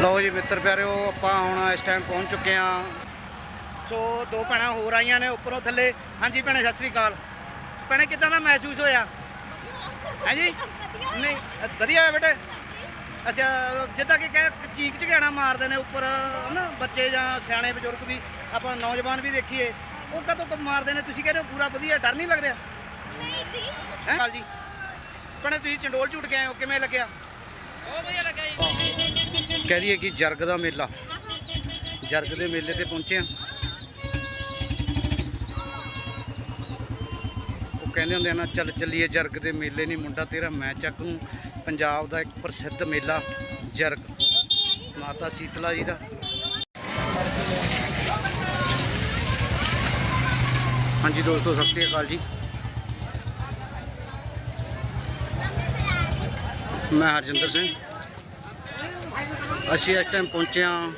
ਲਓ ਜੀ ਮਿੱਤਰ ਪਿਆਰਿਓ ਆਪਾਂ ਹੁਣ ਇਸ ਟਾਈਮ ਪਹੁੰਚ ਚੁੱਕੇ ਆ ਸੋ ਦੋ ਭੈਣਾਂ ਹੋਰ ਆਈਆਂ ਨੇ ਉੱਪਰੋਂ ਥੱਲੇ। ਹਾਂਜੀ ਭੈਣੇ ਸਤਿ ਸ੍ਰੀ ਅਕਾਲ। ਭੈਣੇ ਕਿਦਾਂ ਦਾ ਮਹਿਸੂਸ ਹੋਇਆ? ਹਾਂਜੀ? ਨਹੀਂ ਵਧੀਆ ਹੈ ਬੇਟੇ। ਅੱਛਾ ਜਿੱਦਾਂ ਕਿ ਕਹਿ ਚੀਕ ਝਗਾਣਾ ਮਾਰਦੇ ਨੇ ਉੱਪਰ ਹਨਾ? ਬੱਚੇ ਜਾਂ ਸਿਆਣੇ ਬਜ਼ੁਰਗ ਵੀ ਆਪਾਂ ਨੌਜਵਾਨ ਵੀ ਦੇਖੀਏ। ਉਹ ਕਦੋਂ ਕੁ ਮਾਰਦੇ ਨੇ? ਤੁਸੀਂ ਕਹਿੰਦੇ ਹੋ ਪੂਰਾ ਵਧੀਆ ਡਰ ਨਹੀਂ ਲੱਗ ਰਿਹਾ? ਨਹੀਂ ਜੀ। ਹੈ? ਜੀ ਭੈਣੇ ਤੁਸੀਂ ਚੰਡੋਲ ਝੂਟ ਆਏ ਹੋ ਕਿਵੇਂ ਲੱਗਿਆ? ਕਹਿ ਦਈਏ ਕਿ ਜਰਗ ਦਾ ਮੇਲਾ। ਜਰਗ ਦੇ ਮੇਲੇ ਤੇ ਪਹੁੰਚੇ ਆ ਉਹ ਕਹਿੰਦੇ ਹੁੰਦੇ ਆ ਨਾ, ਚੱਲ ਚੱਲੀਏ ਜਰਗ ਦੇ ਮੇਲੇ ਨਹੀਂ ਮੁੰਡਾ ਤੇਰਾ, ਮੈਂ ਚੱਕ। ਨੂੰ ਪੰਜਾਬ ਦਾ ਇੱਕ ਪ੍ਰਸਿੱਧ ਮੇਲਾ, ਜਰਗ। ਮਾਤਾ ਸੀਤਲਾ ਜੀ ਦਾ। ਹਾਂਜੀ ਦੋਸਤੋ, ਸਤਿ ਸ਼੍ਰੀ ਅਕਾਲ ਜੀ। ਮੈਂ ਹਰਜਿੰਦਰ ਸਿੰਘ। ਅਸੀਂ ਇਸ ਟਾਈਮ ਪਹੁੰਚੇ ਹਾਂ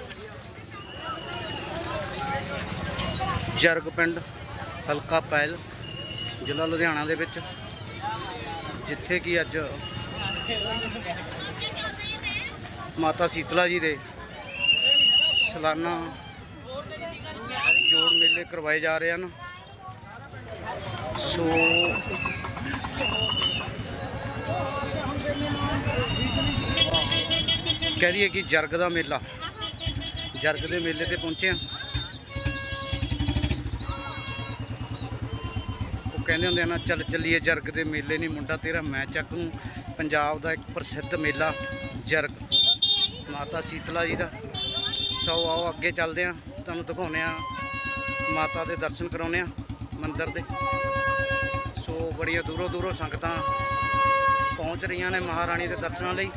ਜਰਗ ਪਿੰਡ, ਹਲਕਾ ਪੈਲ, ਜ਼ਿਲ੍ਹਾ ਲੁਧਿਆਣਾ ਦੇ ਵਿੱਚ, ਜਿੱਥੇ ਕਿ ਅੱਜ ਮਾਤਾ ਸੀਤਲਾ ਜੀ ਦੇ ਸਾਲਾਨਾ ਜੋੜ ਮੇਲੇ ਕਰਵਾਏ ਜਾ ਰਹੇ ਹਨ। ਸੋ ਕਹਿ ਦਈਏ ਕਿ ਜਰਗ ਦਾ ਮੇਲਾ। ਜਰਗ ਦੇ ਮੇਲੇ ਤੇ ਪਹੁੰਚੇ ਆ ਉਹ ਕਹਿੰਦੇ ਹੁੰਦੇ ਆ ਨਾ, ਚੱਲ ਚੱਲੀਏ ਜਰਗ ਦੇ ਮੇਲੇ ਨਹੀਂ ਮੁੰਡਾ ਤੇਰਾ, ਮੈਂ ਚੱਕ। ਨੂੰ ਪੰਜਾਬ ਦਾ ਇੱਕ ਪ੍ਰਸਿੱਧ ਮੇਲਾ, ਜਰਗ। ਮਾਤਾ ਸੀਤਲਾ ਜੀ ਦਾ। ਸੋ ਆਓ ਅੱਗੇ ਚੱਲਦੇ ਆ ਤੁਹਾਨੂੰ ਦਿਖਾਉਂਦੇ ਆ ਮਾਤਾ ਦੇ ਦਰਸ਼ਨ ਕਰਾਉਂਦੇ ਆ ਮੰਦਿਰ ਦੇ। ਸੋ ਬੜੀਆਂ ਦੂਰੋਂ ਦੂਰੋਂ ਸੰਗਤਾਂ ਪਹੁੰਚ ਰਹੀਆਂ ਨੇ ਮਹਾਰਾਣੀ ਦੇ ਦਰਸ਼ਨਾਂ ਲਈ।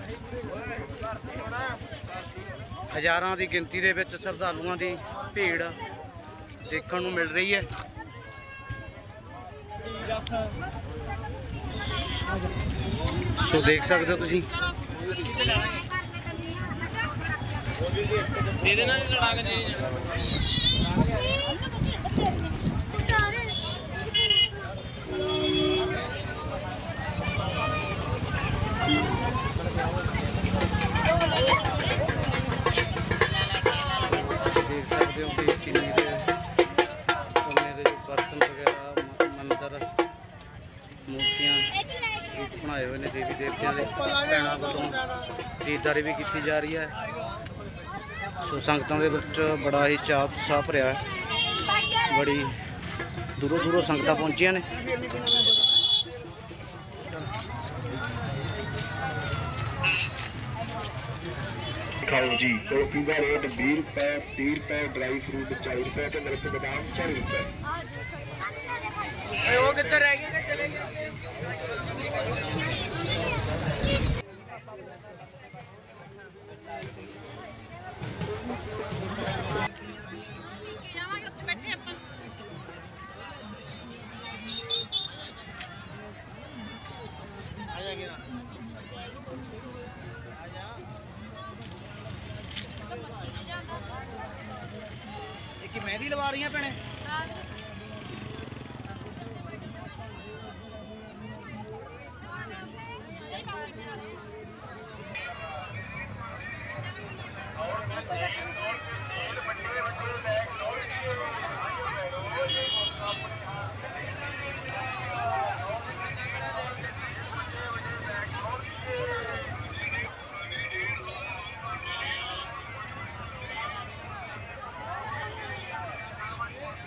ਹਜ਼ਾਰਾਂ ਦੀ ਗਿਣਤੀ ਦੇ ਵਿੱਚ ਸ਼ਰਧਾਲੂਆਂ ਦੀ ਭੀੜ ਦੇਖਣ ਨੂੰ ਮਿਲ ਰਹੀ ਹੈ। ਸੋ ਦੇਖ ਸਕਦੇ ਹੋ ਤੁਸੀਂ। ਦੇ ਦੇਣਾ ਲੜਾ ਕੇ ਦੇ ਦੇਖ ਸਕਦੇ ਹੋ ਕਿ ਚੀਨੀ ਦੇ ਸੋਨੇ ਦੇ ਜੋ ਬਰਤਨ ਵਗੈਰਾ ਮੰਦਰ, ਮੂਰਤੀਆਂ ਰੂਪ ਬਣਾਏ ਹੋਏ ਨੇ ਦੇਵੀ ਦੇਵਤਿਆਂ ਦੇ। ਭੈਣਾਂ ਵੱਲੋਂ ਖਰੀਦਦਾਰੀ ਵੀ ਕੀਤੀ ਜਾ ਰਹੀ ਹੈ। ਸੋ ਸੰਗਤਾਂ ਦੇ ਵਿੱਚ ਬੜਾ ਹੀ ਚਾਅ ਉਤਸ਼ਾਹ ਭਰਿਆ ਹੈ। ਬੜੀ ਦੂਰੋਂ ਦੂਰੋਂ ਸੰਗਤਾਂ ਪਹੁੰਚੀਆਂ ਨੇ। ਖਾਓ ਜੀ। ਕੁਲਫੀ ਦਾ ਰੇਟ 20 ਰੁਪਏ 30 ਰੁਪਏ ਡਰਾਈ ਫਰੂਟ 40 ਰੁਪਏ ਤੇ ਮਿਲਕ ਬਦਾਮ 40 ਰੁਪਏ। ਓਏ ਉਹ ਕਿੱਧਰ ਰਹਿ ਗਏ ਚਲੇ ਗਏ? ਰਹੀਆਂ ਭੈਣੇ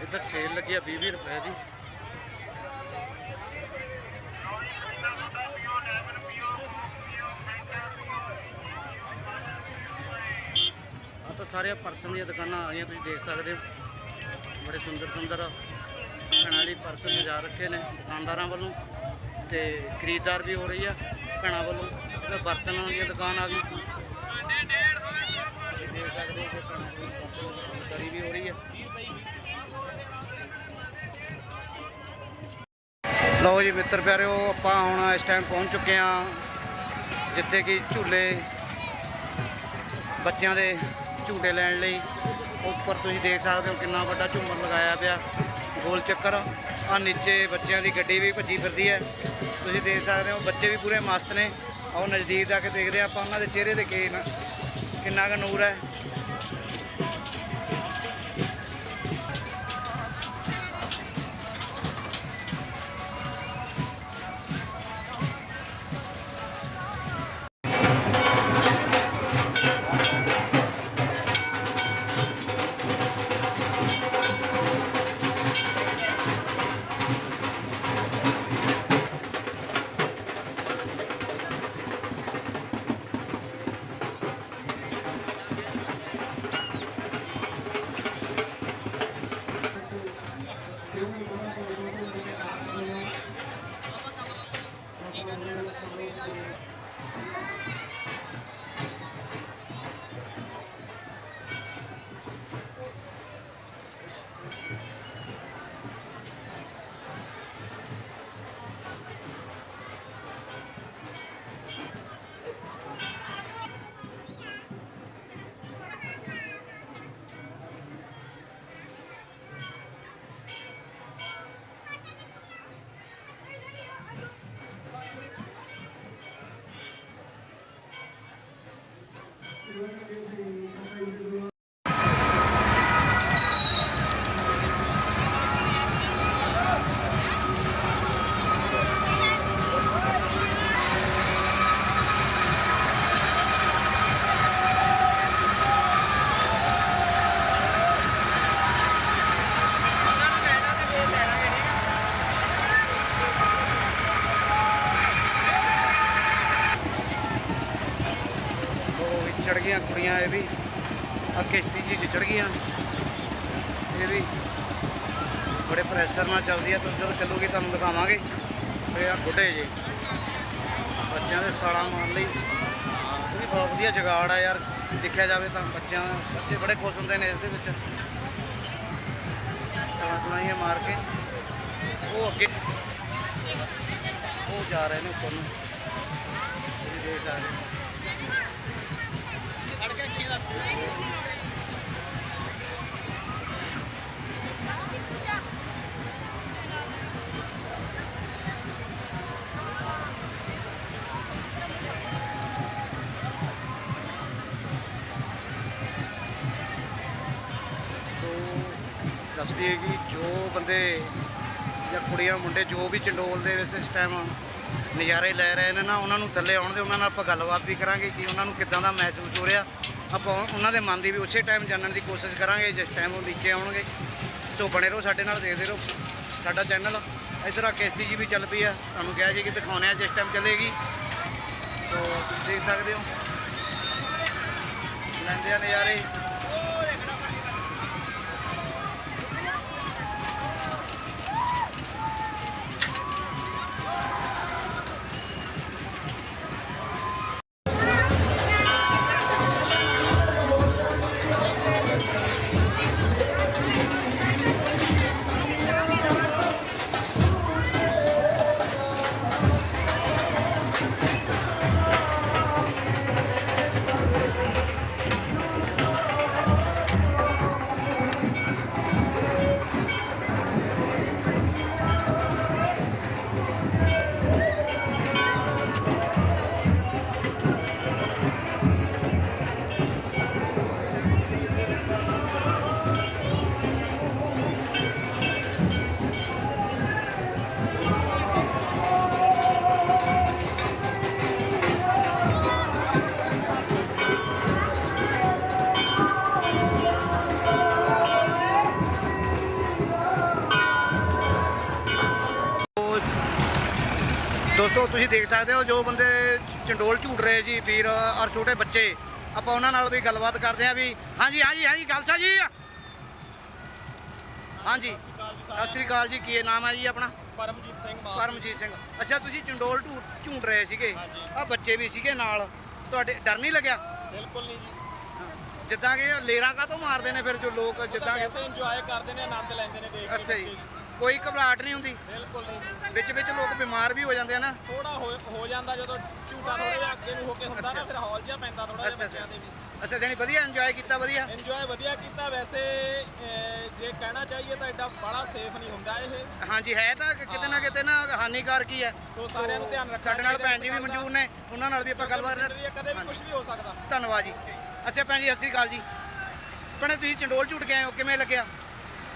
ਇੱਧਰ ਸੇਲ ਲੱਗੀ ਆ 20 ਰੁਪਏ ਦੀ। ਆ ਤਾਂ ਸਾਰੇ ਪਰਸਨ ਦੀਆਂ ਦੁਕਾਨਾਂ ਆ ਗਈਆਂ, ਤੁਸੀਂ ਦੇਖ ਸਕਦੇ ਹੋ। ਬੜੇ ਸੁੰਦਰ ਸੁੰਦਰ ਭੈਣਾਂ ਲਈ ਪਰਸਨ ਸਜਾ ਰੱਖੇ ਨੇ ਦੁਕਾਨਦਾਰਾਂ ਵੱਲੋਂ ਤੇ ਖਰੀਦਦਾਰ ਵੀ ਹੋ ਰਹੀ ਆ ਭੈਣਾਂ ਵੱਲੋਂ। ਤੇ ਬਰਤਨਾਂ ਦੀ ਦੁਕਾਨ ਆ ਗਈ। ਲਓ ਜੀ ਮਿੱਤਰ ਪਿਆਰਿਓ, ਆਪਾਂ ਹੁਣ ਇਸ ਟਾਈਮ ਪਹੁੰਚ ਚੁੱਕੇ ਆ ਜਿੱਥੇ ਕਿ ਝੂਲੇ ਬੱਚਿਆਂ ਦੇ ਝੂਟੇ ਲੈਣ ਲਈ। ਉੱਪਰ ਤੁਸੀਂ ਦੇਖ ਸਕਦੇ ਹੋ ਕਿੰਨਾ ਵੱਡਾ ਝੂਮਰ ਲਗਾਇਆ ਪਿਆ। ਗੋਲ ਚੱਕਰ, ਆ ਨੀਚੇ ਬੱਚਿਆਂ ਦੀ ਗੱਡੀ ਵੀ ਭੱਜੀ ਫਿਰਦੀ ਹੈ। ਤੁਸੀਂ ਦੇਖ ਸਕਦੇ ਹੋ, ਬੱਚੇ ਵੀ ਪੂਰੇ ਮਸਤ ਨੇ। ਆਓ ਨਜ਼ਦੀਕ ਜਾ ਕੇ ਦੇਖਦੇ ਹਾਂ ਆਪਾਂ ਉਹਨਾਂ ਦੇ ਚਿਹਰੇ ਦੇ ਕੀ ਕਿੰਨਾ ਕੁ ਨੂਰ ਹੈ। ਉਹ ਇਹ ਆ ਬੱਚਿਆਂ ਦੇ ਸਾਲਾਂ ਮਾਰਨ ਲਈ। ਇਹ ਵੀ ਬਹੁਤ ਵਧੀਆ ਜਗਾੜ ਆ ਯਾਰ। ਦੇਖਿਆ ਜਾਵੇ ਤਾਂ ਬੱਚਿਆਂ ਬੱਚੇ ਬੜੇ ਖੁਸ਼ ਹੁੰਦੇ ਨੇ ਇਸ ਦੇ ਵਿੱਚ। ਸਾਲਾਂ ਸੁਣਾਈਆਂ ਮਾਰ ਕੇ। ਉਹ ਅੱਗੇ ਉਹ ਜਾ ਰਹੇ ਨੇ ਉੱਪਰ ਨੂੰ। ਦੇਖ ਸਕਦੇ ਹੋ। ਸੋ ਦੱਸਦੀ ਹੈ ਕਿ ਜੋ ਬੰਦੇ ਜਾਂ ਕੁੜੀਆਂ ਮੁੰਡੇ ਜੋ ਵੀ ਚੰਡੋਲ ਦੇ ਵਿੱਚ ਇਸ ਟਾਈਮ ਨਜ਼ਾਰੇ ਲੈ ਰਹੇ ਨੇ ਨਾ, ਉਹਨਾਂ ਨੂੰ ਥੱਲੇ ਆਉਣ ਦੇ ਉਹਨਾਂ ਨਾਲ ਆਪਾਂ ਗੱਲਬਾਤ ਵੀ ਕਰਾਂਗੇ ਕਿ ਉਹਨਾਂ ਨੂੰ ਕਿੱਦਾਂ ਦਾ ਮਹਿਸੂਸ ਹੋ ਰਿਹਾ। ਆਪਾਂ ਉਹਨਾਂ ਦੇ ਮਨ ਦੀ ਵੀ ਉਸੇ ਟਾਈਮ ਜਾਣਨ ਦੀ ਕੋਸ਼ਿਸ਼ ਕਰਾਂਗੇ, ਜਿਸ ਟਾਈਮ ਉਹ ਨੀਚੇ ਆਉਣਗੇ। ਸੋ ਬਣੇ ਰਹੋ, ਸਾਡੇ ਨਾਲ ਦੇਖਦੇ ਰਹੋ। ਸਾਡਾ ਚੈਨਲ ਇਧਰ ਆ, ਕਿਸ਼ਤੀ ਜੀ ਵੀ ਚੱਲ ਪਈ ਆ। ਤੁਹਾਨੂੰ ਕਿਹਾ ਜੀ ਕਿ ਦਿਖਾਉਣੇ ਆ, ਜਿਸ ਟਾਈਮ ਚੱਲੇਗੀ। ਸੋ ਤੁਸੀਂ ਦੇਖ ਸਕਦੇ ਹੋ। ਲੈਂਦੇ ਆ ਨਜ਼ਾਰੇ। ਦੋਸਤੋ ਤੁਸੀਂ ਦੇਖ ਸਕਦੇ ਹੋ ਜੋ ਬੰਦੇ ਚੰਡੋਲ ਝੂਟ ਰਹੇ ਜੀ ਵੀਰ ਔਰ ਛੋਟੇ ਬੱਚੇ। ਆਪਾਂ ਉਹਨਾਂ ਨਾਲ ਵੀ ਗੱਲਬਾਤ ਕਰਦੇ ਆਂ ਵੀ ਹਾਂਜੀ ਹਾਂਜੀ ਹਾਂਜੀ ਗਲਸਾ ਜੀ। ਹਾਂਜੀ ਸਤਿ ਸ੍ਰੀ ਅਕਾਲ ਜੀ ਕੀ ਨਾਮ ਹੈ ਜੀ ਆਪਣਾ? ਪਰਮਜੀਤ ਸਿੰਘ ਮਾਨ। ਪਰਮਜੀਤ ਸਿੰਘ। ਅੱਛਾ ਤੁਸੀਂ ਚੰਡੋਲ ਝੂਟ ਝੂਟ ਰਹੇ ਸੀਗੇ। ਆ ਬੱਚੇ ਵੀ ਸੀਗੇ ਨਾਲ। ਤੁਹਾਡੇ ਡਰ ਨਹੀਂ ਲੱਗਿਆ? ਬਿਲਕੁਲ ਨਹੀਂ ਜੀ। ਜਿੱਦਾਂ ਕਿ ਲੇਰਾਂ ਕਾ ਤੋਂ ਮਾਰਦੇ ਨੇ ਫਿਰ ਜੋ ਲੋਕ ਜਿੱਦਾਂ ਕਿ ਐਸੇ ਇੰਜੋਏ ਕਰਦੇ ਨੇ ਆਨੰਦ ਲੈਂਦੇ ਨੇ ਦੇਖ ਕੇ ਅੱਛਾ ਜੀ। ਕੋਈ ਘਬਰਾਹਟ ਨਹੀਂ ਹੁੰਦੀ। ਬਿਲਕੁਲ ਨਹੀਂ ਵਿੱਚ ਵਿੱਚ ਲੋਕ ਬਿਮਾਰ ਵੀ ਹੋ ਜਾਂਦੇ ਆ ਨਾ। ਥੋੜਾ ਹੋ ਜਾਂਦਾ ਜਦੋਂ ਝੂਟਾ ਥੋੜਾ ਜਿਹਾ ਅੱਗੇ ਨੂੰ ਹੋ ਕੇ ਹੁੰਦਾ। ਨਾ ਫਿਰ ਹੌਲ ਜਿਹਾ ਪੈਂਦਾ ਥੋੜਾ ਜਿਹਾ ਬੱਚਿਆਂ ਦੇ ਵੀ। ਅੱਛਾ ਜਾਨੀ ਵਧੀਆ ਇੰਜੋਏ ਕੀਤਾ ਵਧੀਆ। ਇੰਜੋਏ ਵਧੀਆ ਕੀਤਾ। ਵੈਸੇ ਜੇ ਕਹਿਣਾ ਚਾਹੀਏ ਤਾਂ ਐਡਾ ਬੜਾ ਸੇਫ ਨਹੀਂ ਹੁੰਦਾ ਇਹ। ਹਾਂਜੀ ਹੈ ਤਾਂ ਕਿਤੇ ਨਾ ਕਿਤੇ ਨਾ ਹਾਨੀਕਾਰਕ ਹੀ ਹੈ। ਸੋ ਸਾਰਿਆਂ ਨੂੰ ਧਿਆਨ ਰੱਖਣਾ ਸਾਡੇ ਨਾਲ ਭੈਣ ਜੀ ਵੀ। ਮੌਜੂਦ ਨੇ ਉਹਨਾਂ ਨਾਲ ਵੀ ਆਪਾਂ ਗੱਲਬਾਤ ਕਦੇ ਵੀ ਕੁਝ ਵੀ ਹੋ ਸਕਦਾ। ਧੰਨਵਾਦ ਜੀ। ਅੱਛਾ ਭੈਣ ਜੀ ਸਤਿ ਸ਼੍ਰੀ ਅਕਾਲ ਜੀ। ਭੈਣੇ ਤੁਸੀਂ ਚੰਡੋਲ ਝੂਟ ਆਏ ਹੋ ਕਿਵੇਂ ਲੱਗਿਆ?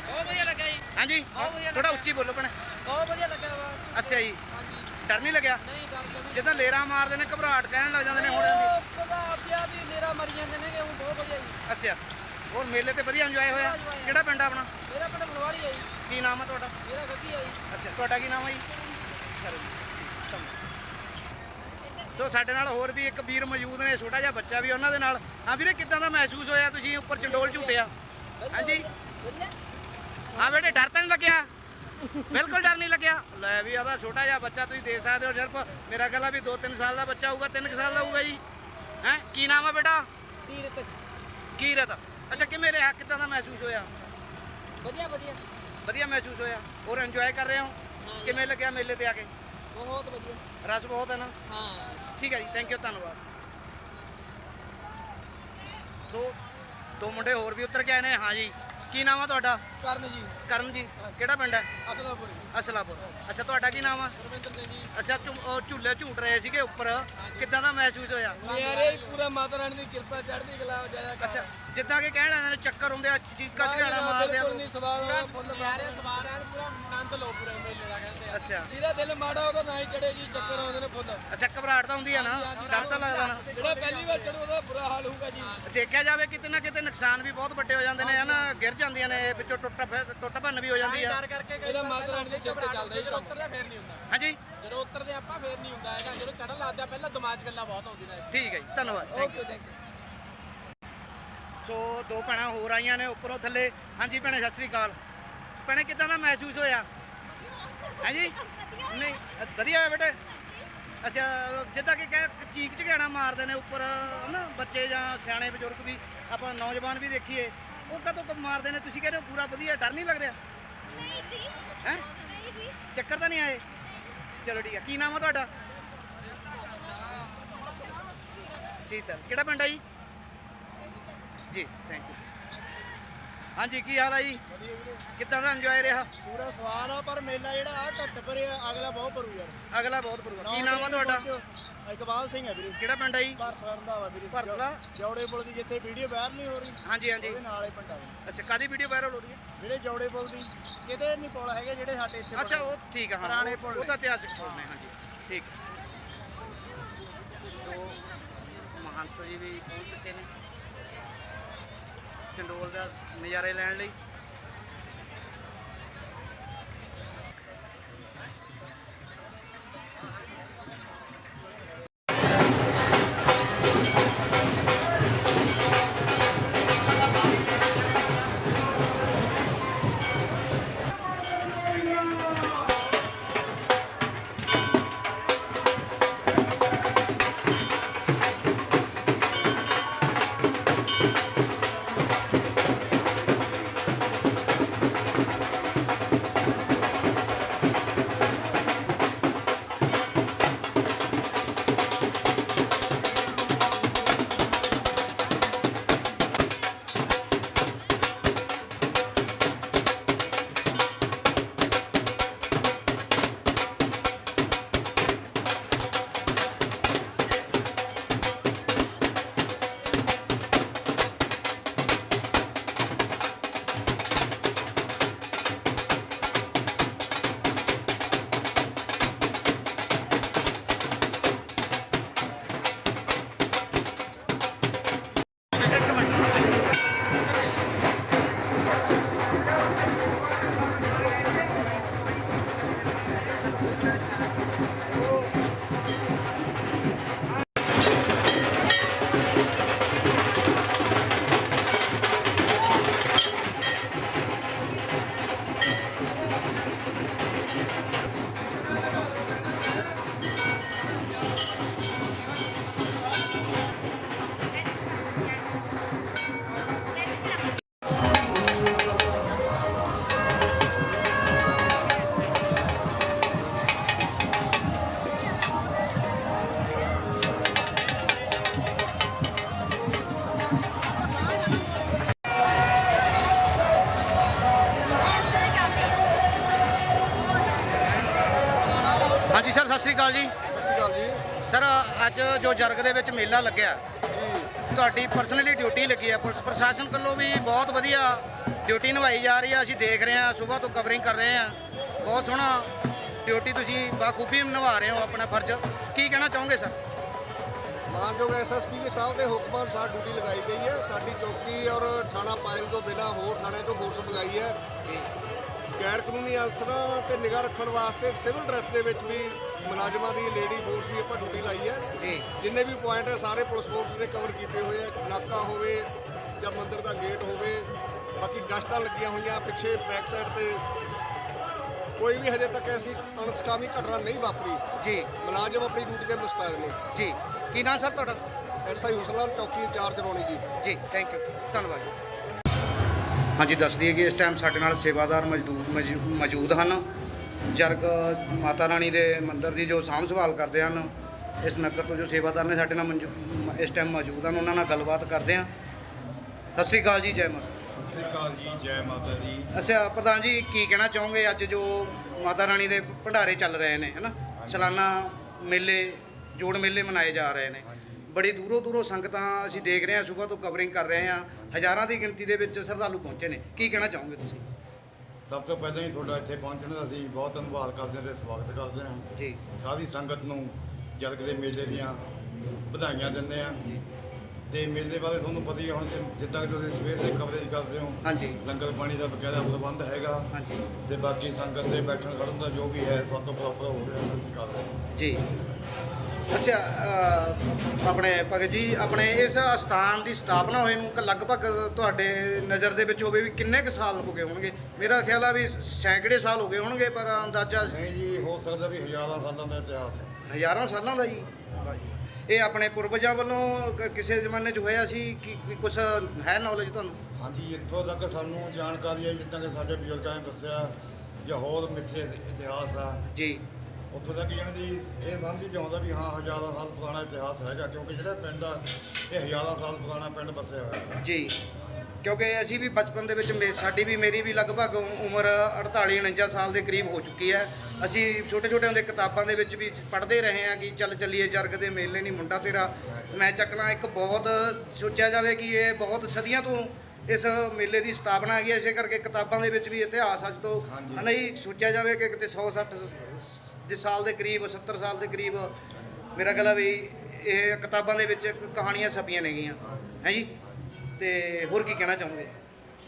ਬਹੁਤ ਵਧੀਆ ਲੱਗਾ ਜੀ। ਹਾਂਜੀ? ਬਹੁਤ ਵਧੀਆ ਥੋੜਾ ਉੱਚੀ ਬੋਲੋ ਭੈਣੇ। ਬਹੁਤ ਵਧੀਆ ਲੱਗਾ ਵਾ। ਅੱਛਾ ਜੀ। ਹਾਂਜੀ। ਡਰ ਨਹੀਂ ਲੱਗਿਆ? ਨਹੀਂ ਡਰ ਜਮੀ ਜਿੱਦਾਂ ਲੇਰਾ ਮਾਰਦੇ ਨੇ ਘਬਰਾਹਟ ਕਹਿਣ ਲੱਗ ਜਾਂਦੇ ਨੇ ਹੁਣ ਇਹਦੀ। ਪਤਾ ਆਪਿਆ ਵੀ ਲੇਰਾ ਮਰੀ ਜਾਂਦੇ ਨੇ ਉਹ ਬਹੁਤ ਵਧੀਆ ਜੀ। ਅੱਛਾ। ਹੋਰ ਮੇਲੇ ਤੇ ਵਧੀਆ ਇੰਜੋਏ ਹੋਇਆ? ਕਿਹੜਾ ਪਿੰਡ ਆ ਆਪਣਾ? ਮੇਰਾ ਪਿੰਡ ਬਲਵਾੜੀ ਹੈ ਜੀ। ਕੀ ਨਾਮ ਆ ਤੁਹਾਡਾ? ਮੇਰਾ ਗੱਗੀ ਹੈ ਜੀ। ਅੱਛਾ ਤੁਹਾਡਾ ਕੀ ਨਾਮ ਹੈ ਜੀ? ਸੋ ਸਾਡੇ ਨਾਲ ਹੋਰ ਵੀ ਇੱਕ ਵੀਰ ਮੌਜੂਦ ਨੇ ਛੋਟਾ ਜਿਹਾ ਬੱਚਾ ਵੀ ਉਹਨਾਂ ਦੇ ਨਾਲ। ਹਾਂ ਵੀਰੇ ਕਿੱਦਾਂ ਦਾ ਮਹਿਸੂਸ ਹੋਇਆ ਤੁਸੀਂ ਉੱਪਰ ਚੰਡੋਲ ਝੂਟਿਆ? ਹਾਂਜੀ। ਹਾਂ ਬੇਟੇ ਡਰ ਤਾਂ ਨਹੀਂ ਲੱਗਿਆ? ਬਿਲਕੁਲ ਡਰ ਨਹੀਂ ਲੱਗਿਆ। ਲੈ ਵੀ ਆਦਾ ਛੋਟਾ ਜਿਹਾ ਬੱਚਾ ਤੁਸੀਂ ਦੇਖ ਸਕਦੇ ਹੋ ਸਿਰਫ ਮੇਰਾ ਖਿਆਲ ਆ ਵੀ 2-3 ਸਾਲ ਦਾ ਬੱਚਾ ਹੋਊਗਾ 3 ਸਾਲ ਦਾ ਹੋਊਗਾ ਜੀ। ਹੈ? ਕੀ ਨਾਮ ਆ ਬੇਟਾ? ਸੀਰਤ ਕੀਰਤ। ਅੱਛਾ ਕਿਵੇਂ ਰਿਹਾ? ਕਿੱਦਾਂ ਦਾ ਮਹਿਸੂਸ ਹੋਇਆ? ਵਧੀਆ ਵਧੀਆ। ਵਧੀਆ ਮਹਿਸੂਸ ਹੋਇਆ? ਹੋਰ ਇੰਜੋਏ ਕਰ ਰਹੇ ਹੋ? ਕਿਵੇਂ ਲੱਗਿਆ ਮੇਲੇ ਤੇ ਆ ਕੇ? ਬਹੁਤ ਵਧੀਆ। ਰਸ ਬਹੁਤ ਹੈ ਨਾ? ਹਾਂ। ਠੀਕ ਹੈ ਜੀ ਥੈਂਕ ਯੂ ਧੰਨਵਾਦ। ਦੋ ਦੋ ਮੁੰਡੇ ਹੋਰ ਵੀ ਉੱਤਰ ਕੇ ਆਏ ਨੇ? ਹਾਂ ਜੀ। ਕੀ ਨਾਮ ਆ ਤੁਹਾਡਾ? ਕਰਨ ਜੀ। ਕਰਨ ਜੀ ਕਿਹੜਾ ਪਿੰਡ ਹੈ? ਅਸਲਾਪੁਰੀ ਅਸਲਾਪੁਰ। ਅੱਛਾ ਤੁਹਾਡਾ ਕੀ ਨਾਮ ਆ? ਰਵਿੰਦਰ ਸਿੰਘ ਜੀ। ਅੱਛਾ ਝੂਲੇ ਝੂਟ ਰਹੇ ਸੀਗੇ ਉੱਪਰ। ਕਿੱਦਾਂ ਦਾ ਮਹਿਸੂਸ ਹੋਇਆ? ਨਿਆਰੇ ਪੂਰਾ ਮਾਤਾ ਰਾਣੀ ਦੀ ਕਿਰਪਾ ਚੜ੍ਹਦੀ ਕਲਾ ਜਾਇਆ ਅੱਛਾ ਜਿੱਦਾਂ ਕਿ ਕਹਿਣ ਆਉਂਦੇ ਨੇ ਚੱਕਰ ਹੁੰਦੇ ਆ ਚੀਕਾ ਝਗੜਾ ਮਾਰਦੇ ਆ। ਨਹੀਂ ਸਵਾਦ ਫੁੱਲ ਨਿਆਰੇ ਪੂਰਾ ਆਨੰਦ ਲੋ ਪੂਰੇ ਮੇਲੇ ਦਾ ਕਹਿੰਦੇ ਆ। ਅੱਛਾ। ਜਿਹਦਾ ਦਿਲ ਮਾੜਾ ਉਹਦਾ ਨਾ ਹੀ ਚੜੇ ਜੀ ਚੱਕਰ ਆਉਂਦੇ ਨੇ ਫੁੱਲ। ਅੱਛਾ ਘਬਰਾਹਟ ਤਾਂ ਹੁੰਦੀ ਆ ਨਾ। ਡਰ ਤਾਂ ਲੱਗਦਾ ਨਾ। ਜਿਹੜਾ ਪਹਿਲੀ ਵਾਰ ਚੜੂ ਉਹਦਾ ਬੁਰਾ ਹਾਲ ਹੋਊਗਾ ਜੀ। ਦੇਖਿਆ ਜਾਵੇ ਕਿਤੇ ਨਾ ਕਿਤੇ ਨੁਕਸਾਨ ਵੀ ਬਹੁਤ ਵੱਡੇ ਹੋ ਜਾਂਦੇ ਨੇ ਹਨਾ ਗਿਰ ਜਾਂਦੀਆਂ ਨੇ ਵਿੱਚੋਂ ਟੁੱਟ ਟੁੱਟ ਭੰਨ ਵੀ ਹੋ ਜਾਂਦੀ ਆ। ਕਰਕੇ ਇਹਦਾ ਮਾਤਾ ਦੇ ਸਿਰ ਤੇ ਚੱਲਦਾ ਹੀ ਕੰਮ ਉਤਰਦਾ ਫੇਰ ਨਹੀਂ ਹੁੰਦਾ। ਹਾਂਜੀ। ਜਦੋਂ ਉਤਰਦੇ ਆਪਾਂ ਫੇਰ ਨਹੀਂ ਹੁੰਦਾ ਹੈਗਾ। ਜਦੋਂ ਚੜਨ ਲੱਗਦਾ ਪਹਿਲਾਂ ਦਿਮਾਗ 'ਚ ਗੱਲਾਂ ਬਹੁਤ ਆਉਂਦੀਆਂ ਨੇ। ਠੀਕ ਹੈ ਜੀ ਧੰਨਵਾਦ। Thank you okay thank you so ਦੋ ਭੈਣਾਂ ਹੋਰ ਆਈਆਂ ਨੇ ਉੱਪਰੋਂ ਥੱਲੇ। ਹਾਂਜੀ ਭੈਣੇ ਸਤਿ ਸ੍ਰੀ ਅਕਾਲ। ਭੈਣੇ ਕਿਦਾਂ ਦਾ ਮਹਿਸੂਸ ਹੋਇਆ? ਹਾਂਜੀ? ਨਹੀਂ ਵਧੀਆ ਹੋਇਆ ਬੇਟੇ? ਅੱਛਾ ਜਿੱਦਾਂ ਕਿ ਕਹਿ ਚੀਕ ਝਗਾਣਾ ਮਾਰਦੇ ਨੇ ਉੱਪਰ ਹਨਾ? ਬੱਚੇ ਜਾਂ ਸਿਆਣੇ ਬਜ਼ੁਰਗ ਵੀ ਆਪਾਂ ਨੌਜਵਾਨ ਵੀ ਦੇਖੀਏ। ਉਹ ਕਦੋਂ ਕ ਮਾਰਦੇ ਨੇ? ਤੁਸੀਂ ਕਹਿੰਦੇ ਹੋ ਪੂਰਾ ਵਧੀਆ ਡਰ ਨਹੀਂ ਲੱਗ ਰਿਹਾ? ਨਹੀਂ ਜੀ। ਹੈ? ਨਹੀਂ ਜੀ। ਚੱਕਰ ਤਾਂ ਨਹੀਂ ਆਏ? ਚਲੋ ਠੀਕ ਹੈ ਕੀ ਨਾਮ ਆ ਤੁਹਾਡਾ? ਸ਼ੀਤਲ ਕਿਹੜਾ ਪਿੰਡ ਆ ਜੀ? ਜੀ ਥੈਂਕ ਯੂ ਹਾਂਜੀ ਕੀ ਹਾਲ ਆ ਜੀ? ਕਿੱਦਾਂ ਦਾ ਇੰਜੋਏ ਰਿਹਾ? ਪੂਰਾ ਸਵਾਲ ਆ ਪਰ ਮੇਲਾ ਜਿਹੜਾ ਆ ਘੱਟ ਭਰਿਆ ਅਗਲਾ ਬਹੁਤ ਭਰੂ ਯਾਰ। ਅਗਲਾ ਬਹੁਤ ਪਰੂਗਾ ਕੀ ਨਾਮ ਆ ਤੁਹਾਡਾ? ਇਕਬਾਲ ਸਿੰਘ ਹੈ ਵੀਰੇ। ਕਿਹੜਾ ਪਿੰਡ ਆ ਜੀ? ਰੰਧਾਵਾ ਵੀਰੇ। ਭਰਤਲਾ ਜੌੜੇ ਪੁਲ ਦੀ ਜਿੱਥੇ ਵੀਡੀਓ ਵਾਇਰਲ ਨਹੀਂ ਹੋ ਰਹੀ ਹਾਂਜੀ ਹਾਂਜੀ। ਉਹਦੇ ਨਾਲ ਹੀ ਪਿੰਡਾਂ ਦੇ ਅੱਛਾ ਕਾਦੀ ਵੀਡੀਓ ਵਾਇਰਲ ਹੋ ਰਹੀ ਹੈ? ਜਿਹੜੇ ਜੌੜੇ ਪੁਲ ਦੀ। ਕਿਤੇ ਨਹੀਂ ਪੁਲ ਹੈਗੇ ਜਿਹੜੇ ਸਾਡੇ ਇੱਥੇ ਅੱਛਾ ਉਹ ਠੀਕ ਆ ਹਾਂ ਪੁਰਾਣੇ ਉਹ- ਪੁਲ ਉਹ। ਤਾਂ ਇਤਿਹਾਸਿਕ ਪੁਲ ਨੇ ਹਾਂਜੀ। ਠੀਕ। ਮਹੰਤ ਜੀ ਵੀ ਪਹੁੰਚ ਚੁੱਕੇ ਨੇ। ਚੰਡੋਲ ਦਾ ਨਜ਼ਾਰੇ ਲੈਣ ਲਈ। ਸਰ ਅਕਾਲ ਜੀ। ਸਤਿ ਸ਼੍ਰੀ ਅਕਾਲ ਜੀ। ਸਰ ਅੱਜ ਜੋ ਜਰਗ ਦੇ ਵਿੱਚ ਮੇਲਾ ਲੱਗਿਆ ਜੀ। ਤੁਹਾਡੀ ਪਰਸਨਲੀ ਡਿਊਟੀ ਲੱਗੀ ਹੈ। ਪੁਲਿਸ ਪ੍ਰਸ਼ਾਸਨ ਵੱਲੋਂ ਵੀ ਬਹੁਤ ਵਧੀਆ ਡਿਊਟੀ ਨਿਭਾਈ ਜਾ ਰਹੀ ਹੈ। ਅਸੀਂ ਦੇਖ ਰਹੇ ਹਾਂ ਸਵੇਰ ਤੋਂ ਕਵਰਿੰਗ ਕਰ ਰਹੇ ਹਾਂ। ਬਹੁਤ ਸੋਹਣਾ ਡਿਊਟੀ ਤੁਸੀਂ ਬਾਖੂਬੀ ਨਿਭਾ ਰਹੇ ਹੋ ਆਪਣਾ ਫਰਜ਼। ਕੀ ਕਹਿਣਾ ਚਾਹੋਗੇ ਸਰ? ਮਾਨਯੋਗ ਐਸਐਸਪੀ ਦੇ ਸਾਹਿਬ ਦੇ ਹੁਕਮ ਅਨੁਸਾਰ ਡਿਊਟੀ ਲਗਾਈ ਗਈ ਹੈ। ਸਾਡੀ ਚੌਕੀ ਔਰ ਥਾਣਾ ਪਾਇਲ ਤੋਂ ਬਿਨਾਂ ਹੋਰ ਥਾਣੇ ਤੋਂ ਫੋਰਸ ਬੁਲਾਈ ਹੈ। ਗੈਰ ਕਾਨੂੰਨੀ ਅਨਸਰਾਂ ਤੇ ਨਿਗਾਹ ਰੱਖਣ ਵਾਸਤੇ ਸਿਵਲ ਡਰੈਸ ਦੇ ਵਿੱਚ ਵੀ ਮੁਲਾਜ਼ਮਾਂ ਦੀ ਲੇਡੀ ਫੋਰਸ ਵੀ ਆਪਾਂ ਡਿਊਟੀ ਲਾਈ ਹੈ। ਜੀ। ਜਿੰਨੇ ਵੀ ਪੁਆਇੰਟ ਹੈ ਸਾਰੇ ਪੁਲਿਸ ਫੋਰਸ ਨੇ ਕਵਰ ਕੀਤੇ ਹੋਏ ਆ ਨਾਕਾ ਹੋਵੇ ਜਾਂ ਮੰਦਿਰ ਦਾ ਗੇਟ ਹੋਵੇ ਬਾਕੀ ਗਸ਼ਤਾਂ ਲੱਗੀਆਂ ਹੋਈਆਂ ਪਿੱਛੇ ਬੈਕ ਸਾਈਡ ਤੇ। ਕੋਈ ਵੀ ਹਜੇ ਤੱਕ ਐਸੀ ਅਨਸਕਾਮੀ ਘਟਨਾ ਨਹੀਂ ਵਾਪਰੀ। ਜੀ। ਮੁਲਾਜ਼ਮ ਆਪਣੀ ਡਿਊਟੀ ਤੇ ਮੁਸਤੈਦ ਨੇ। ਜੀ। ਕੀ ਨਾਂ ਸਰ ਤੁਹਾਡਾ? ਐਸਆਈ ਹੁਸਨਲਾਲ ਚੌਕੀ ਇੰਚਾਰਜ ਰੌਣੀ ਜੀ। ਜੀ ਥੈਂਕ ਯੂ ਧੰਨਵਾਦ ਜੀ। ਹਾਂਜੀ ਦੱਸ ਦਈਏ ਕਿ ਇਸ ਟਾਈਮ ਸਾਡੇ ਨਾਲ ਸੇਵਾਦਾਰ ਮਜ਼ਦੂਰ ਮੌਜੂ- ਮੌਜੂਦ ਹਨ। ਜਰਗ ਮਾਤਾ ਰਾਣੀ ਦੇ ਮੰਦਿਰ ਦੀ ਜੋ ਸਾਂਭ ਸੰਭਾਲ ਕਰਦੇ ਹਨ ਇਸ ਨਗਰ ਤੋਂ ਜੋ ਸੇਵਾਦਾਰ ਨੇ ਸਾਡੇ ਨਾਲ ਇਸ ਟਾਈਮ ਮੌਜੂਦ ਹਨ ਉਹਨਾਂ ਨਾਲ ਗੱਲਬਾਤ ਕਰਦੇ ਹਾਂ। ਸਤਿ ਸ੍ਰੀ ਅਕਾਲ ਜੀ ਜੈ ਮਾਤਾ ਸਤਿ ਸ੍ਰੀ ਅਕਾਲ ਜੀ ਜੈ ਮਾਤਾ ਦੀ। ਅੱਛਾ ਪ੍ਰਧਾਨ ਜੀ ਕੀ ਕਹਿਣਾ ਚਾਹੋਗੇ? ਅੱਜ ਜੋ ਮਾਤਾ ਰਾਣੀ ਦੇ ਭੰਡਾਰੇ ਚੱਲ ਰਹੇ ਨੇ ਹੈਨਾ? ਸਾਲਾਨਾ ਮੇਲੇ ਜੋੜ ਮੇਲੇ ਮਨਾਏ ਜਾ ਰਹੇ ਨੇ। ਬੜੀ ਦੂਰੋਂ ਦੂਰੋਂ ਸੰਗਤਾਂ ਅਸੀਂ ਦੇਖ ਰਹੇ ਹਾਂ ਸਵੇਰ ਤੋਂ ਕਵਰਿੰਗ ਕਰ ਰਹੇ ਹਾਂ। ਹਜ਼ਾਰਾਂ ਦੀ ਗਿਣਤੀ ਦੇ ਵਿੱਚ ਸ਼ਰਧਾਲੂ ਪਹੁੰਚੇ ਨੇ। ਕੀ ਕਹਿਣਾ ਚਾਹੋਗੇ ਤੁਸੀਂ? ਸਭ ਤੋਂ ਪਹਿਲਾਂ ਹੀ ਤੁਹਾਡਾ ਇੱਥੇ ਪਹੁੰਚਣ ਦਾ ਅਸੀਂ ਬਹੁਤ ਧੰਨਵਾਦ ਕਰਦੇ ਹਾਂ ਤੇ ਸਵਾਗਤ ਕਰਦੇ ਹਾਂ। ਜੀ। ਸਾਰੀ ਸੰਗਤ ਨੂੰ ਜਰਗ ਦੇ ਮੇਲੇ ਦੀਆਂ ਵਧਾਈਆਂ ਦਿੰਦੇ ਹਾਂ। ਤੇ ਮੇਲੇ ਬਾਰੇ ਤੁਹਾਨੂੰ ਪਤਾ ਹੀ ਹੁਣ ਜਿੱਦਾਂ ਕਿ ਤੁਸੀਂ ਸਵੇਰ ਦੇ ਕਵਰੇਜ ਕਰਦੇ ਹੋ ਹਾਂਜੀ। ਲੰਗਰ ਪਾਣੀ ਦਾ ਬਕਾਇਦਾ ਪ੍ਰਬੰਧ ਹੈਗਾ। ਹਾਂਜੀ। ਤੇ ਬਾਕੀ ਸੰਗਤ ਦੇ ਬੈਠਣ ਖੜਨ ਦਾ ਜੋ ਵੀ ਹੈ ਸਭ ਤੋਂ ਪ੍ਰੋਪਰ ਹੋ ਰਿਹਾ ਅਸੀਂ ਕਰ ਰਹੇ ਜੀ। ਅੱਛਾ ਆਪਣੇ ਭਗਤ ਜੀ ਆਪਣੇ ਇਸ ਸਥਾਨ ਦੀ ਸਥਾਪਨਾ ਹੋਏ ਨੂੰ ਕ- ਲਗਭਗ ਤੁਹਾਡੇ ਨਜ਼ਰ ਦੇ ਵਿੱਚ ਹੋਵੇ ਵੀ ਕਿੰਨੇ ਕੁ ਸਾਲ ਹੋ ਗਏ ਹੋਣਗੇ? ਮੇਰਾ ਖਿਆਲ ਆ ਵੀ ਸੈਂਕੜੇ ਸਾਲ ਹੋ ਗਏ ਹੋਣਗੇ ਪਰ ਅੰਦਾਜ਼ਾ ਨਹੀਂ ਜੀ ਹੋ ਸਕਦਾ ਵੀ ਹਜ਼ਾਰਾਂ ਸਾਲਾਂ ਦਾ ਇਤਿਹਾਸ ਹੈ। ਹਜ਼ਾਰਾਂ ਸਾਲਾਂ ਦਾ ਜੀ। ਇਹ ਆਪਣੇ ਪੂਰਵਜਾਂ ਵੱਲੋਂ ਕ- ਕਿਸੇ ਜ਼ਮਾਨੇ 'ਚ ਹੋਇਆ ਸੀ? ਕਿ ਕਿ ਕੁਝ ਹੈ ਨੌਲੇਜ ਤੁਹਾਨੂੰ? ਹਾਂਜੀ ਇੱਥੋਂ ਤੱਕ ਸਾਨੂੰ ਜਾਣਕਾਰੀ ਹੈ ਜਿੱਦਾਂ ਕਿ ਸਾਡੇ ਬਜ਼ੁਰਗਾਂ ਨੇ ਦੱਸਿਆ ਜਾਂ ਹੋਰ ਮਿੱਥੇ ਇਤਿਹਾਸ ਆ। ਜੀ। ਉੱਥੋਂ ਤੱਕ ਜਾਣੀ ਦੀ ਇਹ ਸਮਝ ਹੀ ਆਉਂਦਾ ਵੀ ਹਾਂ ਹਜ਼ਾਰਾਂ ਸਾਲ ਪੁਰਾਣਾ ਇਤਿਹਾਸ ਹੈਗਾ ਕਿਉਂਕਿ ਜਿਹੜਾ ਪਿੰਡ ਆ ਇਹ ਹਜ਼ਾਰਾਂ ਸਾਲ ਪੁਰਾਣਾ ਪਿੰਡ ਵਸਿਆ ਹੋਇਆ ਹੈ ਜੀ ਕਿਉਂਕਿ ਅਸੀਂ ਵੀ ਬਚਪਨ ਦੇ ਵਿੱਚ ਮੇ- ਸਾਡੀ ਵੀ ਮੇਰੀ ਵੀ ਲਗਭਗ ਉ- ਉਮਰ 48 49 ਸਾਲ ਦੇ ਕਰੀਬ ਹੋ ਚੁੱਕੀ ਹੈ ਅਸੀਂ ਛੋਟੇ ਛੋਟੇ ਹੁੰਦੇ ਕਿਤਾਬਾਂ ਦੇ ਵਿੱਚ ਵੀ ਪੜ੍ਹਦੇ ਰਹੇ ਹਾਂ ਕਿ ਚੱਲ ਚੱਲੀਏ ਜਰਗ ਦੇ ਮੇਲੇ ਨਹੀਂ ਮੁੰਡਾ ਤੇਰਾ ਮੈਂ ਚੱਕਣਾ ਇੱਕ ਬਹੁਤ ਸੋਚਿਆ ਜਾਵੇ ਕਿ ਇਹ ਬਹੁਤ ਸਦੀਆਂ ਤੋਂ ਇਸ ਮੇਲੇ ਦੀ ਸਥਾਪਨਾ ਹੈਗੀ ਹੈ। ਇਸੇ ਕਰਕੇ ਕਿਤਾਬਾਂ ਦੇ ਵਿੱਚ ਵੀ ਇਤਿਹਾਸ ਅੱਜ ਤੋਂ ਹਾਂਜੀ। ਨਹੀਂ ਸੋਚਿਆ ਜਾਵੇ ਕਿ ਕਿਤੇ 100 60 ਦੇ ਸਾਲ ਦੇ ਕਰੀਬ 70 ਸਾਲ ਦੇ ਕਰੀਬ ਮੇਰਾ ਖਿਆਲ ਆ ਵੀ ਇਹ ਕਿਤਾਬਾਂ ਦੇ ਵਿੱਚ ਇੱਕ ਕਹਾਣੀਆਂ ਛਪੀਆਂ ਨੇਗੀਆਂ। ਹੈ ਜੀ? ਤੇ ਹੋਰ ਕੀ ਕਹਿਣਾ ਚਾਹੋਗੇ?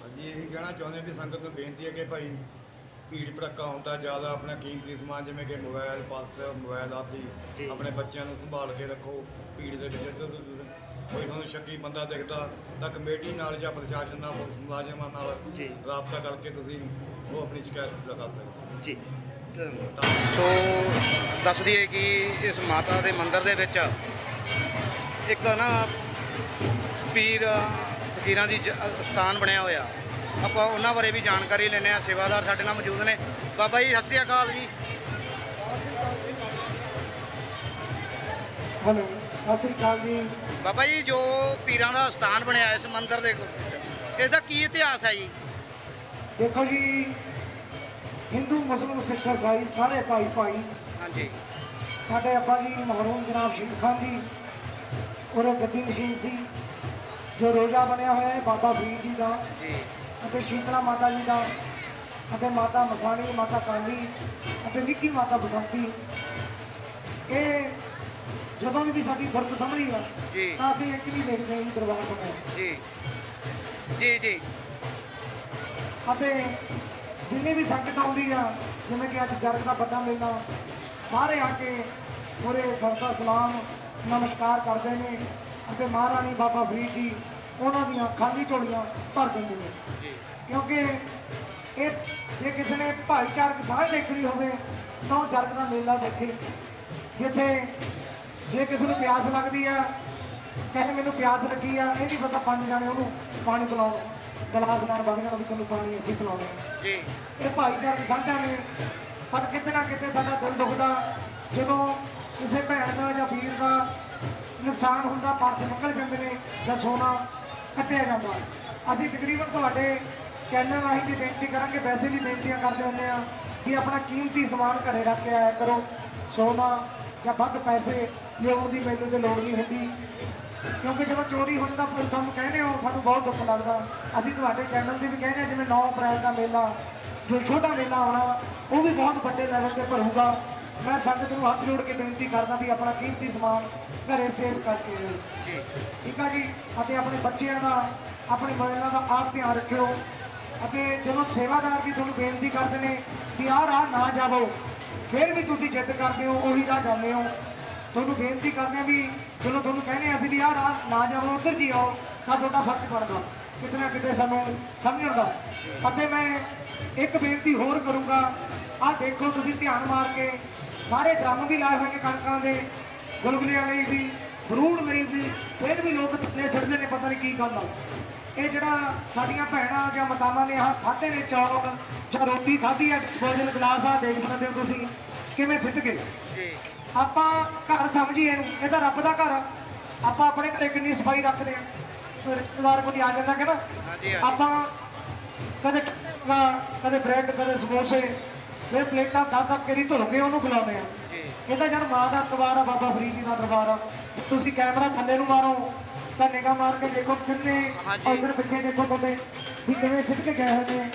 ਹਾਂਜੀ ਇਹੀ ਕਹਿਣਾ ਚਾਹੁੰਦੇ ਵੀ ਸੰਗਤ ਨੂੰ ਬੇਨਤੀ ਹੈ ਕਿ ਭਾਈ ਭੀੜ ਭੜੱਕਾ ਹੁੰਦਾ ਜ਼ਿਆਦਾ ਆਪਣਾ ਕੀਮਤੀ ਸਮਾਨ ਜਿਵੇਂ ਕਿ ਮੋਬਾਈਲ ਪਰਸ ਮੋਬਾਈਲ ਜੀ। ਆਦਿ ਆਪਣੇ ਬੱਚਿਆਂ ਨੂੰ ਸੰਭਾਲ ਕੇ ਰੱਖੋ ਭੀੜ ਦੇ ਵਿੱਚ ਇੱਧਰ ਉੱਧਰ ਕੋਈ ਤੁਹਾਨੂੰ ਸ਼ੱਕੀ ਬੰਦਾ ਦਿਖਦਾ ਤਾਂ ਕਮੇਟੀ ਨਾਲ ਜਾਂ ਪ੍ਰਸ਼ਾਸਨ ਨਾਲ ਪੁਲਿਸ ਮੁਲਾਜ਼ਮਾਂ ਨਾਲ ਜੀ। ਰਾਬਤਾ ਕਰਕੇ ਤੁਸੀਂ ਉਹ ਆਪਣੀ ਸ਼ਿਕਾਇਤ ਦਾ ਕਰ ਸਕਦੇ ਹੋ। ਜੀ। ਸੋ ਦੱਸ ਦਈਏ ਕਿ ਇਸ ਮਾਤਾ ਦੇ ਮੰਦਿਰ ਦੇ ਵਿੱਚ ਇੱਕ ਨਾ ਪੀਰ ਫਕੀਰਾਂ ਦੀ ਸਥਾਨ ਬਣਿਆ ਹੋਇਆ। ਆਪਾਂ ਉਹਨਾਂ ਬਾਰੇ ਵੀ ਜਾਣਕਾਰੀ ਲੈਣੇ ਆ ਸੇਵਾਦਾਰ ਸਾਡੇ ਨਾਲ ਮੌਜੂਦ ਨੇ। ਬਾਬਾ ਜੀ ਸਤਿ ਸ੍ਰੀ ਅਕਾਲ ਜੀ। ਹੈਲੋ ਸਤਿ ਸ੍ਰੀ ਅਕਾਲ ਜੀ। ਬਾਬਾ ਜੀ ਜੋ ਪੀਰਾਂ ਦਾ ਸਥਾਨ ਬਣਿਆ ਇਸ ਮੰਦਿਰ ਦੇ ਇਸ ਦਾ ਕੀ ਇਤਿਹਾਸ ਹੈ ਜੀ? ਦੇਖੋ ਜੀ ਹਿੰਦੂ ਮੁਸਲਮਾਨ ਸਿੱਖ ਇਸਾਈ ਸਾਰੇ ਭਾਈ ਭਾਈ। ਹਾਂਜੀ। ਸਾਡੇ ਅੱਬਾ ਜੀ ਮਹਰੂਮ ਜਨਾਬ ਸ਼ਹੀਦ ਖਾਨ ਜੀ ਔਰ ਗੱਦੀ ਮਸ਼ੀਨ ਸੀ ਜੋ ਰੋਜ਼ਾ ਬਣਿਆ ਹੋਇਆ ਹੈ ਬਾਬਾ ਫਰੀਦ ਜੀ ਦਾ ਜੀ। ਅਤੇ ਸ਼ੀਤਲਾ ਮਾਤਾ ਜੀ ਦਾ ਅਤੇ ਮਾਤਾ ਮਸਾਣੀ ਮਾਤਾ ਕਾਲੀ ਅਤੇ ਨਿੱਕੀ ਮਾਤਾ ਬਸੰਤੀ। ਇਹ ਜਦੋਂ ਵੀ ਸਾਡੀ ਸੁਰਤ ਸੰਭਲੀ ਆ ਜੀ। ਤਾਂ ਅਸੀਂ ਇੱਕ ਵੀ ਦੇਖਦੇ ਹਾਂ ਦਰਬਾਰ ਬਣਿਆ। ਜੀ। ਜੀ ਜੀ। ਅਤੇ ਜਿੰਨੀ ਵੀ ਸੰਗਤ ਆਉਂਦੀ ਆ ਜਿਵੇਂ ਕਿ ਅੱਜ ਜਰਗ ਦਾ ਵੱਡਾ ਮੇਲਾ ਸਾਰੇ ਆ ਕੇ ਪੂਰੇ ਸਰਦਾ ਸਲਾਮ ਨਮਸਕਾਰ ਕਰਦੇ ਨੇ ਅਤੇ ਮਹਾਰਾਣੀ ਬਾਬਾ ਫਰੀਦ ਜੀ ਉਹਨਾਂ ਦੀਆਂ ਖਾਲੀ ਝੋਲੀਆਂ ਭਰ ਦਿੰਦੇ ਨੇ। ਕਿਉਂਕਿ ਇਹ ਜੇ ਕਿਸੇ ਨੇ ਭਾਈਚਾਰਕ ਸਾਂਝ ਦੇਖਣੀ ਹੋਵੇ ਤਾਂ ਉਹ ਜਰਗ ਦਾ ਮੇਲਾ ਦੇਖੇ। ਜਿੱਥੇ ਜੇ ਕਿਸੇ ਨੂੰ ਪਿਆਸ ਲੱਗਦੀ ਆ ਕਹੇ ਮੈਨੂੰ ਪਿਆਸ ਲੱਗੀ ਆ ਇਹ ਨਹੀਂ ਪਤਾ ਪੰਜ ਜਾਣੇ ਉਹਨੂੰ ਪਾਣੀ ਪਿਲਾਉਣ ਗਲਾਸ ਨਾਲ ਵਗਣਾ ਵੀ ਤੈਨੂੰ ਪਾਣੀ ਅਸੀਂ ਪਿਲਾਉਣਾ ਜੀ। ਇਹ ਭਾਈਚਾਰਕ ਸਾਂਝਾਂ ਨੇ ਪਰ ਕਿਤੇ ਨਾ ਕਿਤੇ ਸਾਡਾ ਦਿਲ ਦੁਖਦਾ ਜਦੋਂ ਕਿਸੇ ਭੈਣ ਦਾ ਜਾਂ ਵੀਰ ਦਾ ਨੁਕਸਾਨ ਹੁੰਦਾ ਪਰਸ ਨਿਕਲ ਜਾਂਦੇ ਨੇ ਜਾਂ ਸੋਨਾ ਕੱਟਿਆ ਜਾਂਦਾ। ਅਸੀਂ ਤਕਰੀਬਨ ਤੁਹਾਡੇ ਚੈਨਲ ਰਾਹੀਂ ਵੀ ਬੇਨਤੀ ਕਰਾਂਗੇ ਵੈਸੇ ਵੀ ਬੇਨਤੀਆਂ ਕਰਦੇ ਹੁੰਦੇ ਆ ਕਿ ਆਪਣਾ ਕੀਮਤੀ ਸਮਾਨ ਘਰੇ ਰੱਖ ਕੇ ਆਇਆ ਕਰੋ। ਸੋਨਾ ਜਾਂ ਵੱਧ ਪੈਸੇ ਲਿਆਉਣ ਦੀ ਮੈਨੂੰ ਤੇ ਲੋੜ ਨਹੀਂ ਹੁੰਦੀ। ਕਿਉਂਕਿ ਜਦੋਂ ਚੋਰੀ ਹੋਣ ਦਾ ਪੁਲਿਸ ਤੁਹਾਨੂੰ ਕਹਿੰਦੇ ਹੋ, ਸਾਨੂੰ ਬਹੁਤ ਦੁੱਖ ਲੱਗਦਾ। ਅਸੀਂ ਤੁਹਾਡੇ ਚੈਨਲ ਤੇ ਵੀ ਕਹਿੰਦੇ ਹਾਂ, ਜਿਵੇਂ 9 ਅਪ੍ਰੈਲ ਦਾ ਮੇਲਾ, ਜੋ ਛੋਟਾ ਮੇਲਾ ਆਉਣਾ ਉਹ ਵੀ ਬਹੁਤ ਵੱਡੇ ਲੈਵਲ ਤੇ ਭਰੂਗਾ। ਮੈਂ ਸੰਗਤ ਨੂੰ ਹੱਥ ਜੋੜ ਕੇ ਬੇਨਤੀ ਕਰਦਾ ਵੀ ਆਪਣਾ ਕੀਮਤੀ ਸਮਾਨ ਘਰੇ ਸੇਵ ਕਰਕੇ ਰਹੋ ਠੀਕ ਆ ਜੀ? ਅਤੇ ਆਪਣੇ ਬੱਚਿਆਂ ਦਾ, ਆਪਣੇ ਮੋਬਾਈਲਾਂ ਦਾ ਆਪ ਧਿਆਨ ਰੱਖਿਓ। ਅਤੇ ਜਦੋਂ ਸੇਵਾਦਾਰ ਵੀ ਤੁਹਾਨੂੰ ਬੇਨਤੀ ਕਰਦੇ ਨੇ ਕਿ ਆਹ ਰਾਹ ਨਾ ਜਾਵੋ, ਫਿਰ ਵੀ ਤੁਸੀਂ ਜਿੱਦ ਕਰਦੇ ਹੋ, ਉਹੀ ਰਾਹ ਜਾਂਦੇ ਹੋ। ਤੁਹਾਨੂੰ ਬੇਨਤੀ ਕਰਦੇ ਹਾਂ ਵੀ ਚਲੋ ਤੁਹਾਨੂੰ ਕਹਿੰਦੇ ਹਾਂ ਅਸੀਂ ਵੀ ਯਾਰ ਰਾਹ ਨਾ ਜਾਓ ਉੱਧਰ ਜੀ ਆਓ, ਤਾਂ ਤੁਹਾਡਾ ਫ਼ਰਕ ਪੜਦਾ। ਕਿਤੇ ਨਾ ਕਿਤੇ ਸਾਨੂੰ ਸਮਝਣ ਦਾ। ਅਤੇ ਮੈਂ ਇੱਕ ਬੇਨਤੀ ਹੋਰ ਕਰੂੰਗਾ। ਆਹ ਦੇਖੋ, ਤੁਸੀਂ ਧਿਆਨ ਮਾਰ ਕੇ ਸਾਰੇ ਡਰਮ ਵੀ ਲਾਏ ਹੋਏ ਨੇ ਕਣਕਾਂ ਦੇ, ਗੁਲਗੁਲਿਆਂ ਲਈ ਵੀ ਬਰੂੜ ਲਈ ਵੀ, ਫਿਰ ਵੀ ਲੋਕ ਥੱਲੇ ਛੱਡਦੇ ਨੇ, ਪਤਾ ਨਹੀਂ ਕੀ ਗੱਲ ਆ। ਇਹ ਜਿਹੜਾ ਸਾਡੀਆਂ ਭੈਣਾਂ ਜਾਂ ਮਾਤਾਵਾਂ ਨੇ, ਆਹ ਖਾਧੇ ਨੇ ਚੌਲ ਜਾਂ ਰੋਟੀ ਖਾਧੀ ਹੈ ਡਿਸਪੋਜ਼ਲ ਗਲਾਸ ਆ, ਦੇਖ ਸਕਦੇ ਹੋ ਤੁਸੀਂ। ਕਿਵੇਂ ਸਿੱਟ ਗਏ? ਜੀ। ਆਪਾਂ ਘਰ ਸਮਝੀਏ ਇਹ ਤਾਂ ਰੱਬ ਦਾ ਘਰ ਆ। ਆਪਾਂ ਆਪਣੇ ਘਰੇ ਕਿੰਨੀ ਸਫ਼ਾਈ ਰੱਖਦੇ ਆ। ਰਿਸ਼ਤੇਦਾਰ ਕੋਈ ਆ ਜਾਂਦਾ ਕਿ ਨਾ। ਆਪਾਂ ਕਦੇ ਕਦੇ ਬ੍ਰੈਡ ਕਦੇ ਸਮੋਸੇ ਫਿਰ ਪਲੇਟਾਂ ਦਸ ਦਸ ਕਰੀ ਧੁਲ ਕੇ ਉਹਨੂੰ ਖਿਲਾਉਂਦੇ ਆ। ਇਹ ਤਾਂ ਜਦ ਮਾਂ ਦਾ ਦਰਬਾਰ ਆ ਬਾਬਾ ਫਰੀਦ ਜੀ ਦਾ ਦਰਬਾਰ ਆ। ਤੁਸੀਂ ਕੈਮਰਾ ਥੱਲੇ ਨੂੰ ਮਾਰੋ ਤਾਂ ਨਿਗਾਹ ਮਾਰ ਕੇ ਦੇਖੋ ਕਿੰਨੇ। ਉਧਰ ਪਿੱਛੇ ਦੇਖੋ ਤੁਹਾਡੇ ਵੀ ਕਿਵੇਂ ਸਿੱਟ ਕੇ ਗਏ ਹੋਏ ਨੇ।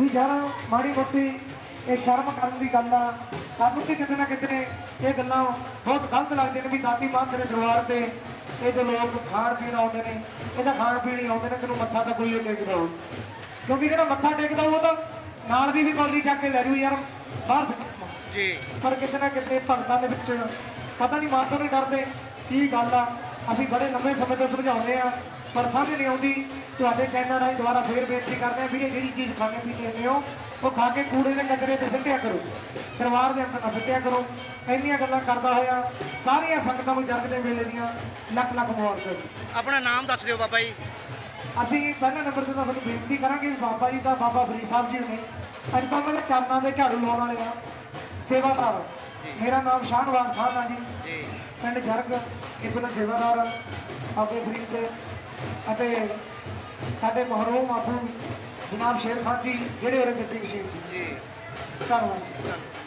ਵੀ ਜਰਾ ਮਾੜੀ ਮੋਟੀ ਇਹ ਸ਼ਰਮ ਕਰਨ ਦੀ ਗੱਲ ਆ। ਸਾਨੂੰ ਵੀ ਕਿਤੇ ਨਾ ਕਿਤੇ ਇਹ ਗੱਲਾਂ ਬਹੁਤ ਗਲਤ ਲੱਗਦੀਆਂ ਨੇ ਵੀ ਦਾਤੀ ਮਾਂ ਤੇਰੇ ਦਰਬਾਰ ਤੇ ਇਹ ਜੋ ਲੋਕ ਖਾਣ ਪੀਣ ਆਉਂਦੇ ਨੇ ਇਹਦਾ ਖਾਣ ਪੀਣ ਹੀ ਆਉਂਦੇ ਨੇ ਤੈਨੂੰ ਮੱਥਾ ਤਾਂ ਕੋਈ ਟੇਕਦਾ ਹੋਊ ਕਿਉਂਕਿ ਜਿਹੜਾ ਮੱਥਾ ਟੇਕਦਾ ਉਹ ਤਾਂ ਨਾਲ ਦੀ ਵੀ ਕੌਲੀ ਚੱਕ ਕੇ ਲੈ ਜੂ ਯਾਰ ਬਾਹਰ ਜੀ। ਪਰ ਕਿਤੇ ਨਾ ਕਿਤੇ ਭਗਤਾਂ ਦੇ ਵਿੱਚ ਪਤਾ ਨਹੀਂ ਮਾਤਾ ਨਹੀਂ ਡਰਦੇ ਕੀ ਗੱਲ ਆ ਅਸੀਂ ਬੜੇ ਲੰਮੇ ਸਮੇਂ ਤੋਂ ਸਮਝਾਉਂਦੇ ਆ ਪਰ ਸਮਝ ਨਹੀਂ ਆਉਂਦੀ। ਤੁਹਾਡੇ ਚੈਨਲ ਰਾਹੀਂ ਦੁਬਾਰਾ ਫੇਰ ਬੇਨਤੀ ਕਰਦੇ ਆ ਵੀ ਇਹ ਜਿਹੜੀ ਚੀਜ਼ ਖਾਣੇ ਪੀਣੇ ਹੁੰਦੇ ਹੋ ਉਹ ਖਾ ਕੇ ਕੂੜੇ ਦੇ ਕਚਰੇ ਤੇ ਸਿੱਟਿਆ ਕਰੋ। ਪਰਿਵਾਰ ਦੇ ਅੰਦਰ ਨਾ ਸਿੱਟਿਆ ਕਰੋ। ਇੰਨੀਆਂ ਗੱਲਾਂ ਕਰਦਾ ਹੋਇਆ ਸਾਰੀਆਂ ਸੰਗਤਾਂ ਨੂੰ ਜਰਗ ਦੇ ਵੇਲੇ ਦੀਆਂ ਲੱਖ ਲੱਖ ਮੁਬਾਰਕਾਂ। ਆਪਣਾ ਨਾਮ ਦੱਸ ਦਿਓ ਬਾਬਾ ਜੀ। ਅਸੀਂ ਪਹਿਲੇ ਨੰਬਰ ਤੇ ਤੁਹਾਨੂੰ ਬੇਨਤੀ ਕਰਾਂਗੇ ਵੀ ਬਾਬਾ ਜੀ ਦਾ ਬਾਬਾ ਫਰੀਦ ਸਾਹਿਬ ਜੀ ਨੇ ਅੱਜ ਤਾਂ ਮੇਰੇ ਚਰਨਾਂ ਦੇ ਝਾੜੂ ਲਾਉਣ ਵਾਲੇ ਆ। ਸੇਵਾਦਾਰ। ਮੇਰਾ ਨਾਮ ਸ਼ਾਹਨਵਾਜ਼ ਖਾਨ ਆ ਜੀ। ਜੀ। ਪਿੰਡ ਜਰਗ ਇੱਥੇ ਦਾ ਸੇਵਾਦਾਰ ਆ, ਬਾਬੇ ਫਰੀਦ ਦੇ ਅਤੇ ਸਾਡੇ ਮਹਰੂਮ ਆਖੂ ਜਨਾਬ ਸ਼ੇਰ ਖਾਨ ਜੀ ਜਿਹੜੇ ਗੱਦੀ ਵਿਸ਼ੇਸ਼ ਸੀ। ਜੀ। ਧੰਨਵਾਦ।